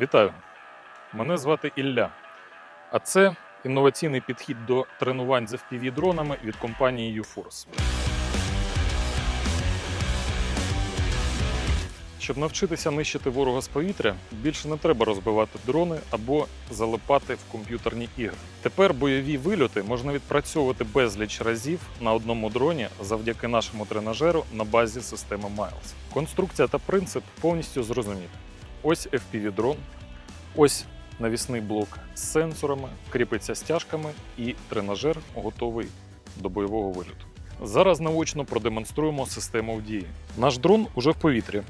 Вітаю! Мене звати Ілля. А це інноваційний підхід до тренувань з FPV-дронами від компанії UForce. Щоб навчитися нищити ворога з повітря, більше не треба розбивати дрони або залипати в комп'ютерні ігри. Тепер бойові вильоти можна відпрацьовувати безліч разів на одному дроні завдяки нашому тренажеру на базі системи Miles. Конструкція та принцип повністю зрозумілі. Ось FPV-дрон, ось навісний блок з сенсорами, кріпиться стяжками і тренажер готовий до бойового вильоту. Зараз наочно продемонструємо систему в дії. Наш дрон уже в повітрі,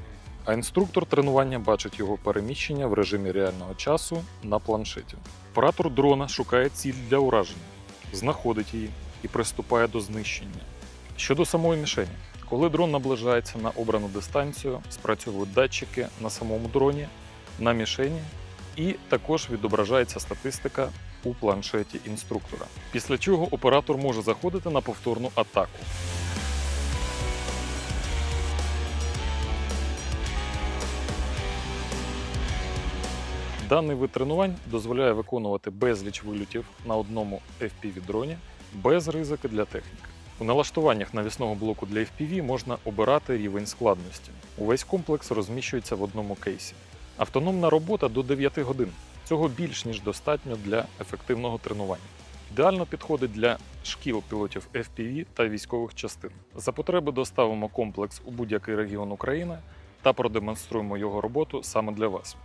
а інструктор тренування бачить його переміщення в режимі реального часу на планшеті. Оператор дрона шукає ціль для ураження, знаходить її і приступає до знищення. Щодо самої мішені, коли дрон наближається на обрану дистанцію, спрацьовують датчики на самому дроні, на мішені, і також відображається статистика у планшеті інструктора. Після чого оператор може заходити на повторну атаку. Даний вид тренувань дозволяє виконувати безліч вильотів на одному FPV-дроні без ризики для техніки. У налаштуваннях навісного блоку для FPV можна обирати рівень складності. Увесь комплекс розміщується в одному кейсі. Автономна робота до 9 годин. Цього більш ніж достатньо для ефективного тренування. Ідеально підходить для шкіл пілотів FPV та військових частин. За потреби доставимо комплекс у будь-який регіон України та продемонструємо його роботу саме для вас.